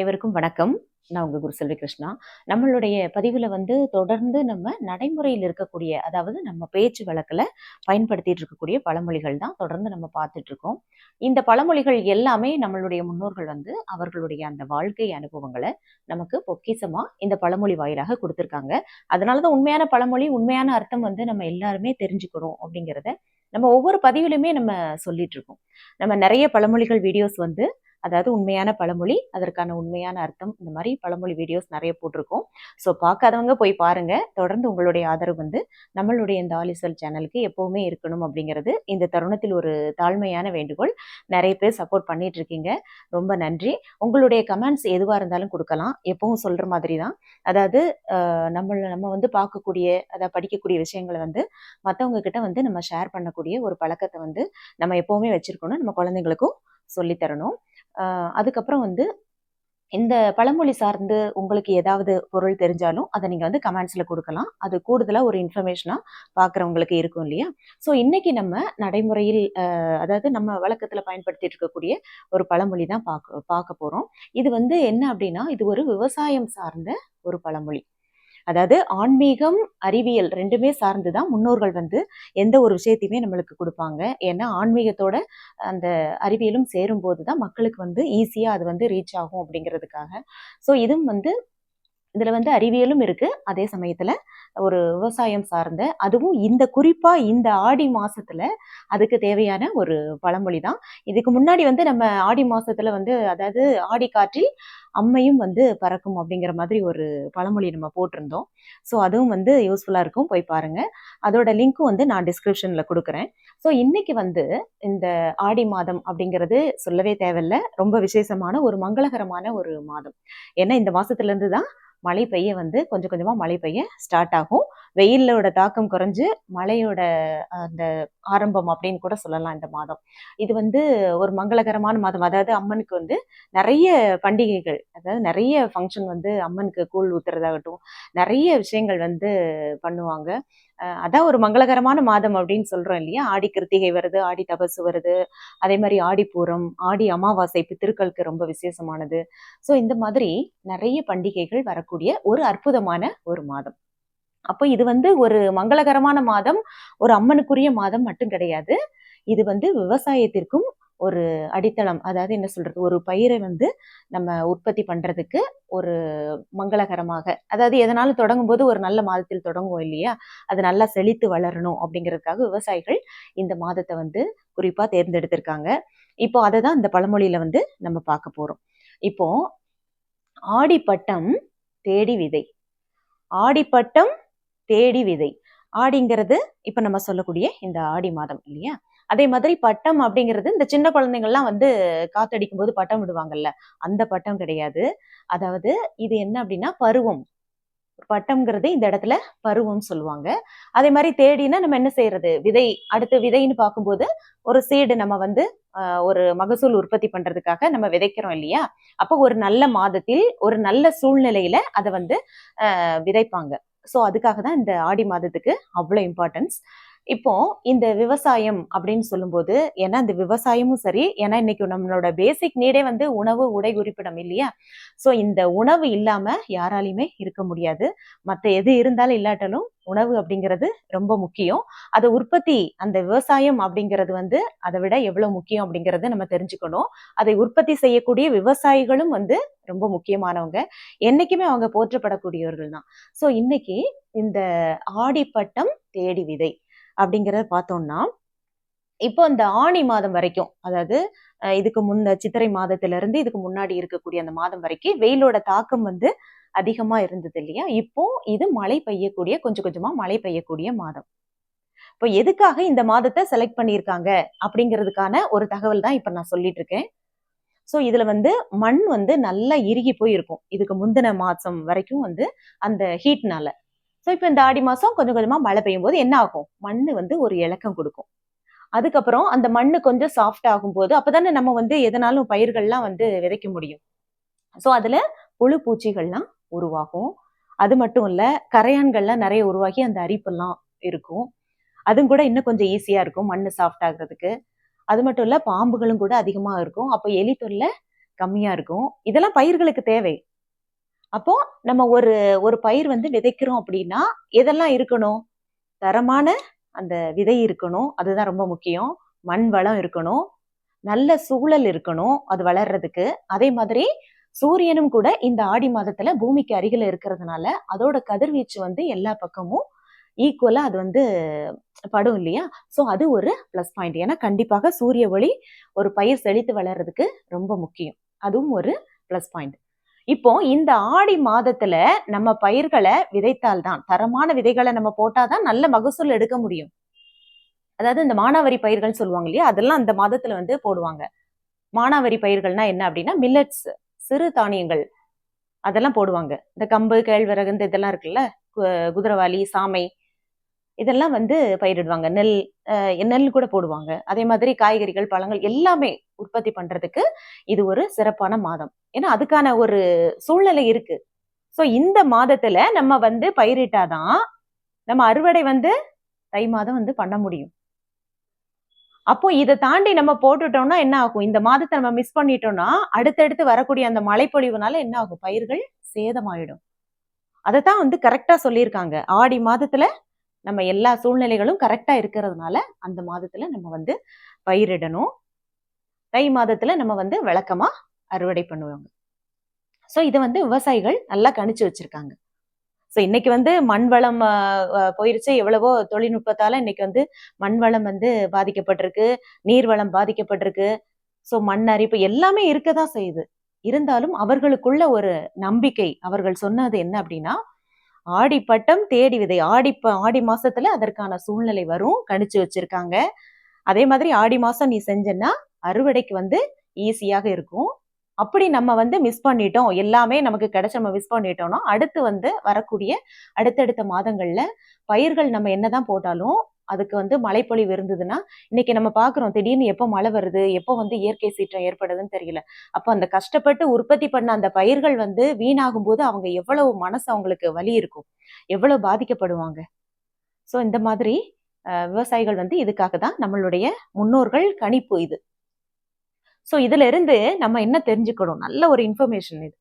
அனைவருக்கும் வணக்கம். நான் உங்க குரு செல்வி கிருஷ்ணா. நம்மளுடைய பதிவுல வந்து தொடர்ந்து நம்ம நடைமுறையில் இருக்கக்கூடிய அதாவது நம்ம பேச்சு வழக்குல பயன்படுத்திட்டு இருக்கக்கூடிய பழமொழிகள் தான் தொடர்ந்து நம்ம பார்த்துட்டு இருக்கோம். இந்த பழமொழிகள் எல்லாமே நம்மளுடைய முன்னோர்கள் வந்து அவர்களுடைய அந்த வாழ்க்கை அனுபவங்களை நமக்கு பொக்கிசமா இந்த பழமொழி வாயிலாக கொடுத்துருக்காங்க. அதனாலதான் உண்மையான பழமொழி உண்மையான அர்த்தம் வந்து நம்ம எல்லாருமே தெரிஞ்சுக்கணும் அப்படிங்கிறத நம்ம ஒவ்வொரு பதிவிலுமே நம்ம சொல்லிட்டு இருக்கோம். நம்ம நிறைய பழமொழிகள் வீடியோஸ் வந்து அதாவது உண்மையான பழமொழி அதற்கான உண்மையான அர்த்தம் இந்த மாதிரி பழமொழி வீடியோஸ் நிறைய போட்டிருக்கோம். ஸோ பார்க்காதவங்க போய் பாருங்க. தொடர்ந்து உங்களுடைய ஆதரவு வந்து நம்மளுடைய இந்த ஆலிசல் சேனலுக்கு எப்பவுமே இருக்கணும் அப்படிங்கிறது இந்த தருணத்தில் ஒரு தாழ்மையான வேண்டுகோள். நிறைய பேர் சப்போர்ட் பண்ணிட்டு இருக்கீங்க. ரொம்ப நன்றி. உங்களுடைய கமெண்ட்ஸ் எதுவாக இருந்தாலும் கொடுக்கலாம். எப்பவும் சொல்ற மாதிரி தான். அதாவது நம்ம நம்ம வந்து பார்க்கக்கூடிய அதாவது படிக்கக்கூடிய விஷயங்களை வந்து மற்றவங்க கிட்ட வந்து நம்ம ஷேர் பண்ணக்கூடிய ஒரு பழக்கத்தை வந்து நம்ம எப்பவுமே வச்சிருக்கணும். நம்ம குழந்தைங்களுக்கும் சொல்லித்தரணும். அதுக்கப்புறம் வந்து இந்த பழமொழி சார்ந்து உங்களுக்கு ஏதாவது பொருள் தெரிஞ்சாலும் அதை நீங்கள் வந்து கமெண்ட்ஸில் கொடுக்கலாம். அது கூடுதலாக ஒரு இன்ஃபர்மேஷனாக பார்க்குறவங்களுக்கு இருக்கும் இல்லையா? ஸோ இன்றைக்கி நம்ம நடைமுறையில் அதாவது நம்ம வழக்கத்தில் பயன்படுத்திட்டு இருக்கக்கூடிய ஒரு பழமொழி தான் பார்க்க பார்க்க போகிறோம் இது வந்து என்ன அப்படின்னா இது ஒரு விவசாயம் சார்ந்த ஒரு பழமொழி. அதாவது ஆன்மீகம் அறிவியல் ரெண்டுமே சார்ந்து தான் முன்னோர்கள் வந்து எந்த ஒரு விஷயத்தையுமே நம்மளுக்கு கொடுப்பாங்க. ஏன்னா ஆன்மீகத்தோட அந்த அறிவியலும் சேரும்போது தான் மக்களுக்கு வந்து ஈஸியாக அது வந்து ரீச் ஆகும் அப்படிங்கிறதுக்காக. ஸோ இதுவும் வந்து இதுல வந்து அறிவியலும் இருக்கு. அதே சமயத்துல ஒரு விவசாயம் சார்ந்த அதுவும் இந்த குறிப்பா இந்த ஆடி மாசத்துல அதுக்கு தேவையான ஒரு பழமொழி தான் இதுக்கு முன்னாடி வந்து நம்ம ஆடி மாசத்துல வந்து அதாவது ஆடி காற்றில் அம்மையும் வந்து பறக்கும் அப்படிங்கிற மாதிரி ஒரு பழமொழி நம்ம போட்டிருந்தோம். ஸோ அதுவும் வந்து யூஸ்ஃபுல்லாக இருக்கும். போய் பாருங்க. அதோட லிங்க்கும் வந்து நான் டிஸ்கிரிப்ஷனில் கொடுக்குறேன். ஸோ இன்னைக்கு வந்து இந்த ஆடி மாதம் அப்படிங்கிறது சொல்லவே தேவையில்ல. ரொம்ப விசேஷமான ஒரு மங்களகரமான ஒரு மாதம். ஏன்னா இந்த மாதத்துலேருந்து தான் மழை பெய்ய வந்து கொஞ்சம் கொஞ்சமாக மழை பெய்ய ஸ்டார்ட் ஆகும். வெயிலோட தாக்கம் குறைஞ்சு மழையோட அந்த ஆரம்பம் அப்படின்னு கூட சொல்லலாம் இந்த மாதம். இது வந்து ஒரு மங்களகரமான மாதம். அதாவது அம்மனுக்கு வந்து நிறைய பண்டிகைகள் அதாவது நிறைய ஃபங்க்ஷன் வந்து அம்மனுக்கு கூழ் ஊத்துறதாகட்டும் நிறைய விஷயங்கள் வந்து பண்ணுவாங்க. அதான் ஒரு மங்களகரமான மாதம் அப்படின்னு சொல்றோம் இல்லையா? ஆடி கிருத்திகை வருது ஆடி தபசு வருது. அதே மாதிரி ஆடிப்பூரம் ஆடி அமாவாசை பித்திருக்களுக்கு ரொம்ப விசேஷமானது. ஸோ இந்த மாதிரி நிறைய பண்டிகைகள் வரக்கூடிய ஒரு அற்புதமான ஒரு மாதம். அப்போ இது வந்து ஒரு மங்களகரமான மாதம் ஒரு அம்மனுக்குரிய மாதம் மட்டும் கிடையாது. இது வந்து விவசாயத்திற்கும் ஒரு அடித்தளம் அதாவது என்ன சொல்றது ஒரு பயிரை வந்து நம்ம உற்பத்தி பண்றதுக்கு ஒரு மங்களகரமாக அதாவது எதனாலும் தொடங்கும் போது ஒரு நல்ல மாதத்தில் தொடங்குவோம் இல்லையா? அது நல்லா செழித்து வளரணும் அப்படிங்கிறதுக்காக விவசாயிகள் இந்த மாதத்தை வந்து குறிப்பா தேர்ந்தெடுத்திருக்காங்க. இப்போ அதை தான் இந்த பழமொழியில வந்து நம்ம பார்க்க போறோம். இப்போ ஆடிப்பட்டம் தேடி விதை. ஆடிப்பட்டம் தேடி விதை. ஆடிங்கிறது இப்ப நம்ம சொல்லக்கூடிய இந்த ஆடி மாதம் இல்லையா? அதே மாதிரி பட்டம் அப்படிங்கிறது இந்த சின்ன குழந்தைங்கள்லாம் வந்து காத்தடிக்கும் போது பட்டம் விடுவாங்கல்ல. அந்த பட்டம் கிடையாது. அதாவது இது என்ன அப்படின்னா பருவம். பட்டம்ங்கிறது இந்த இடத்துல பருவம் சொல்லுவாங்க. அதே மாதிரி தேடினா நம்ம என்ன செய்யறது? விதை அடுத்து விதைன்னு பார்க்கும்போது ஒரு சீடு நம்ம வந்து ஒரு மகசூல் உற்பத்தி பண்றதுக்காக நம்ம விதைக்கிறோம் இல்லையா? அப்போ ஒரு நல்ல மாதத்தில் ஒரு நல்ல சூழ்நிலையில அதை வந்து விதைப்பாங்க. ஸோ அதுக்காக தான் இந்த ஆடி மாதத்துக்கு அவ்வளோ இம்பார்ட்டன்ஸ் இப்போ இந்த விவசாயம் அப்படின்னு சொல்லும்போது ஏன்னா இந்த விவசாயமும் சரி ஏன்னா இன்னைக்கு நம்மளோட பேசிக் நீடே வந்து உணவு உடை குறிப்பிடம் இல்லையா? ஸோ இந்த உணவு இல்லாம யாராலையுமே இருக்க முடியாது. மற்ற எது இருந்தாலும் இல்லாட்டாலும் உணவு அப்படிங்கிறது ரொம்ப முக்கியம். அதை உற்பத்தி அந்த விவசாயம் அப்படிங்கிறது வந்து அதை விட எவ்வளவு முக்கியம் அப்படிங்கிறது நம்ம தெரிஞ்சுக்கணும். அதை உற்பத்தி செய்யக்கூடிய விவசாயிகளும் வந்து ரொம்ப முக்கியமானவங்க. என்னைக்குமே அவங்க போற்றப்படக்கூடியவர்கள் தான். ஸோ இன்னைக்கு இந்த ஆடிப்பட்டம் தேடி விதை. அப்படிங்கிறத பார்த்தோம்னா இப்போ இந்த ஆணி மாதம் வரைக்கும் அதாவது இதுக்கு முன்ன சித்திரை மாதத்துல இருந்து இதுக்கு முன்னாடி இருக்கக்கூடிய அந்த மாதம் வரைக்கும் வெயிலோட தாக்கம் வந்து அதிகமா இருந்தது இல்லையா? இப்போ இது மழை பெய்யக்கூடிய கொஞ்சம் கொஞ்சமா மழை பெய்யக்கூடிய மாதம். இப்போ எதுக்காக இந்த மாதத்தை செலக்ட் பண்ணியிருக்காங்க அப்படிங்கிறதுக்கான ஒரு தகவல் தான் இப்ப நான் சொல்லிட்டு இருக்கேன். ஸோ இதுல வந்து மண் வந்து நல்லா இறுகி போய் இருக்கும் இதுக்கு முந்தின மாதம் வரைக்கும் வந்து அந்த ஹீட்னால ஸோ இப்போ இந்த ஆடி மாதம் கொஞ்சம் கொஞ்சமாக மழை பெய்யும் போது என்ன ஆகும்? மண் வந்து ஒரு இலக்கம் கொடுக்கும். அதுக்கப்புறம் அந்த மண் கொஞ்சம் சாஃப்ட் ஆகும் போது அப்போதானே நம்ம வந்து எதனாலும் பயிர்கள்லாம் வந்து விதைக்க முடியும். ஸோ அதில் புழு பூச்சிகள்லாம் உருவாகும். அது மட்டும் இல்லை கரையான்கள்லாம் நிறைய உருவாகி அந்த அரிப்பெல்லாம் இருக்கும். அதுவும் கூட இன்னும் கொஞ்சம் ஈஸியாக இருக்கும் மண் சாஃப்ட் ஆகுறதுக்கு. அது மட்டும் இல்லை பாம்புகளும் கூட அதிகமாக இருக்கும். அப்போ எலி தொல்லை கம்மியாக இருக்கும். இதெல்லாம் பயிர்களுக்கு தேவை. அப்போ நம்ம ஒரு ஒரு பயிர் வந்து விதைக்கிறோம் அப்படின்னா எதெல்லாம் இருக்கணும்? தரமான அந்த விதை இருக்கணும். அதுதான் ரொம்ப முக்கியம். மண் வளம் இருக்கணும். நல்ல சூழல் இருக்கணும் அது வளர்றதுக்கு. அதே மாதிரி சூரியனும் கூட இந்த ஆடி மாதத்துல பூமிக்கு அருகில இருக்கிறதுனால அதோட கதிர்வீச்சு வந்து எல்லா பக்கமும் ஈக்குவலா அது வந்து படும் இல்லையா? ஸோ அது ஒரு ப்ளஸ் பாயிண்ட் ஏன்னா கண்டிப்பாக சூரிய ஒளி ஒரு பயிர் செழித்து வளர்றதுக்கு ரொம்ப முக்கியம். அதுவும் ஒரு ப்ளஸ் பாயிண்ட் இப்போ இந்த ஆடி மாதத்துல நம்ம பயிர்களை விதைத்தால்தான் தரமான விதைகளை நம்ம போட்டாதான் நல்ல மகசூல் எடுக்க முடியும். அதாவது இந்த மானாவரி பயிர்கள் சொல்லுவாங்க இல்லையா? அதெல்லாம் அந்த மாதத்துல வந்து போடுவாங்க. மானாவரி பயிர்கள்னா என்ன அப்படின்னா மில்லட்ஸ் சிறு தானியங்கள் அதெல்லாம் போடுவாங்க. இந்த கம்பு கேழ்வரகு இந்த இதெல்லாம் இருக்குல்ல? கு- குதிரவாளி சாமை இதெல்லாம் வந்து பயிரிடுவாங்க. நெல் அஹ் நெல் கூட போடுவாங்க. அதே மாதிரி காய்கறிகள் பழங்கள் எல்லாமே உற்பத்தி பண்றதுக்கு இது ஒரு சிறப்பான மாதம். ஏன்னா அதுக்கான ஒரு சூழ்நிலை இருக்கு. ஸோ இந்த மாதத்துல நம்ம வந்து பயிரிட்டாதான் நம்ம அறுவடை வந்து தை மாதம் வந்து பண்ண முடியும். அப்போ இதை தாண்டி நம்ம போட்டுட்டோம்னா என்ன ஆகும்? இந்த மாதத்தை நம்ம மிஸ் பண்ணிட்டோம்னா அடுத்தடுத்து வரக்கூடிய அந்த மழைப்பொழிவுனால என்ன ஆகும்? பயிர்கள் சேதமாயிடும். அதைத்தான் வந்து கரெக்டா சொல்லியிருக்காங்க. ஆடி மாதத்துல நம்ம எல்லா சூழ்நிலைகளும் கரெக்டாக இருக்கிறதுனால அந்த மாதத்தில் நம்ம வந்து பயிரிடணும். தை மாதத்தில் நம்ம வந்து விளக்கமா அறுவடை பண்ணுவாங்க. ஸோ இதை வந்து விவசாயிகள் நல்லா கணிச்சு வச்சிருக்காங்க. ஸோ இன்னைக்கு வந்து மண் வளம் போயிருச்சு. எவ்வளவோ தொழில்நுட்பத்தால் இன்னைக்கு வந்து மண் வளம் வந்து பாதிக்கப்பட்டிருக்கு. நீர்வளம் பாதிக்கப்பட்டிருக்கு. ஸோ மண் அரிப்பு எல்லாமே இருக்க தான் செய்யுது. இருந்தாலும் அவர்களுக்குள்ள ஒரு நம்பிக்கை அவர்கள் சொன்னது என்ன அப்படின்னா ஆடி பட்டம் தேடி விதை. ஆடி ப- ஆடி மாசத்துல அதற்கான சூழ்நிலை வரும். கணிச்சு வச்சிருக்காங்க. அதே மாதிரி ஆடி மாசம் நீ செஞ்சேன்னா அறுவடைக்கு வந்து ஈஸியாக இருக்கும். அப்படி நம்ம வந்து மிஸ் பண்ணிட்டோம். எல்லாமே நமக்கு கிடைச்ச நம்ம மிஸ் பண்ணிட்டோம்னா அடுத்து வந்து வரக்கூடிய அடுத்தடுத்த மாதங்கள்ல பயிர்கள் நம்ம என்னதான் போட்டாலும் அதுக்கு வந்து மழைப்பொழிவு இருந்ததுன்னா இன்னைக்கு நம்ம பார்க்குறோம் திடீர்னு எப்போ மழை வருது எப்போ வந்து இயற்கை சீற்றம் ஏற்படுதுன்னு தெரியல. அப்போ அந்த கஷ்டப்பட்டு உற்பத்தி பண்ண அந்த பயிர்கள் வந்து வீணாகும் போது அவங்க எவ்வளவு மனசு அவங்களுக்கு வலி இருக்கும். எவ்வளவு பாதிக்கப்படுவாங்க. ஸோ இந்த மாதிரி விவசாயிகள் வந்து இதுக்காக தான் நம்மளுடைய முன்னோர்கள் கணிப்பு இது. ஸோ இதுல இருந்து நம்ம என்ன தெரிஞ்சுக்கணும்? நல்ல ஒரு இன்ஃபர்மேஷன் இது.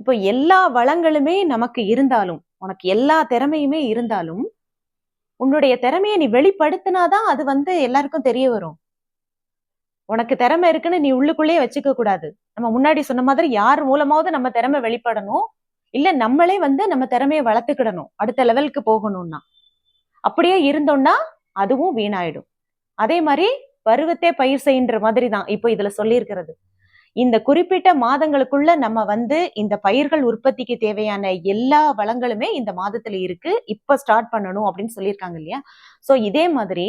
இப்போ எல்லா வளங்களுமே நமக்கு இருந்தாலும் உனக்கு எல்லா திறமையுமே இருந்தாலும் உன்னுடைய திறமையை நீ வெளிப்படுத்தினாதான் அது வந்து எல்லாருக்கும் தெரிய வரும். உனக்கு திறமை இருக்குன்னு நீ உள்ளுக்குள்ளேயே வச்சுக்க கூடாது. நம்ம முன்னாடி சொன்ன மாதிரி யார் மூலமாவது நம்ம திறமை வெளிப்படணும். இல்ல நம்மளே வந்து நம்ம திறமையை வளர்த்துக்கிடணும். அடுத்த லெவலுக்கு போகணும்னா. அப்படியே இருந்தோம்னா அதுவும் வீணாயிடும். அதே மாதிரி பருவத்தே பயிர் செய்கின்ற மாதிரி தான் இப்போ இதுல சொல்லியிருக்கிறது. இந்த குறிப்பிட்ட மாதங்களுக்குள்ள நம்ம வந்து இந்த பயிர்கள் உற்பத்திக்கு தேவையான எல்லா வளங்களுமே இந்த மாதத்துல இருக்கு. இப்ப ஸ்டார்ட் பண்ணணும் அப்படின்னு சொல்லியிருக்காங்க இல்லையா? சோ இதே மாதிரி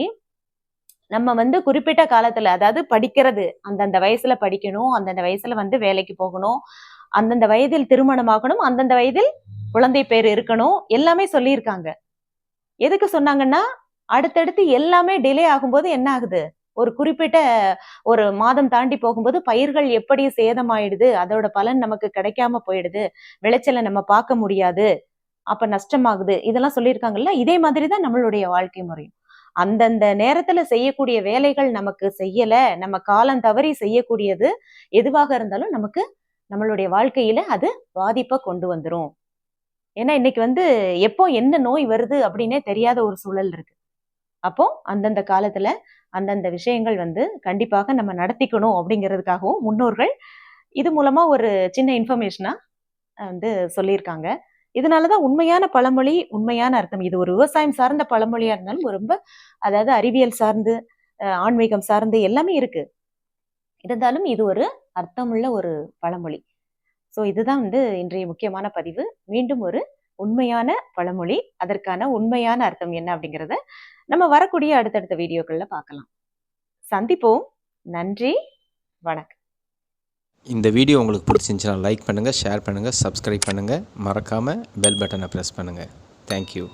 நம்ம வந்து குறிப்பிட்ட காலத்துல அதாவது படிக்கிறது அந்தந்த வயசுல படிக்கணும் அந்தந்த வயசுல வந்து வேலைக்கு போகணும் அந்தந்த வயதில் திருமணமாகணும் அந்தந்த வயதில் குழந்தை பேர் இருக்கணும் எல்லாமே சொல்லியிருக்காங்க. எதுக்கு சொன்னாங்கன்னா அடுத்தடுத்து எல்லாமே டிலே ஆகும்போது என்ன ஆகுது? ஒரு குறிப்பிட்ட ஒரு மாதம் தாண்டி போகும்போது பயிர்கள் எப்படி சேதமாயிடுது அதோட பலன் நமக்கு கிடைக்காம போயிடுது விளைச்சலை நம்ம பார்க்க முடியாது அப்ப நஷ்டமாகுது இதெல்லாம் சொல்லியிருக்காங்கல்ல இதே மாதிரி தான் நம்மளுடைய வாழ்க்கை முறையும். அந்தந்த நேரத்துல செய்யக்கூடிய வேலைகள் நமக்கு செய்யல நம்ம காலம் தவறி செய்யக்கூடியது எதுவாக இருந்தாலும் நமக்கு நம்மளுடைய வாழ்க்கையில அது பாதிப்பை கொண்டு வந்துடும் ஏன்னா இன்னைக்கு வந்து எப்போ என்ன நோய் வருது அப்படின்னே தெரியாத ஒரு சூழல் இருக்கு. அப்போ அந்தந்த காலத்துல அந்தந்த விஷயங்கள் வந்து கண்டிப்பாக நம்ம நடத்திக்கணும் அப்படிங்கிறதுக்காகவும் முன்னோர்கள் இது மூலமா ஒரு சின்ன இன்ஃபர்மேஷனா வந்து சொல்லியிருக்காங்க. இதனாலதான் உண்மையான பழமொழி உண்மையான அர்த்தம். இது ஒரு விவசாயம் சார்ந்த பழமொழியா இருந்தாலும் ரொம்ப அதாவது அறிவியல் சார்ந்து ஆன்மீகம் சார்ந்து எல்லாமே இருக்கு. இருந்தாலும் இது ஒரு அர்த்தமுள்ள ஒரு பழமொழி. ஸோ இதுதான் வந்து இன்றைய முக்கியமான பதிவு. மீண்டும் ஒரு உண்மையான பழமொழி அதற்கான உண்மையான அர்த்தம் என்ன அப்படிங்கிறத நம்ம வரக்கூடிய அடுத்தடுத்த வீடியோக்கள்ல பார்க்கலாம். சந்திப்போம். நன்றி. வணக்கம். இந்த வீடியோ உங்களுக்கு பிடிச்சிருந்துச்சுன்னா லைக் பண்ணுங்கள் ஷேர் பண்ணுங்கள் சப்ஸ்கிரைப் பண்ணுங்கள் மறக்காமல் பெல் பட்டனை ப்ரெஸ் பண்ணுங்கள் தேங்க்யூ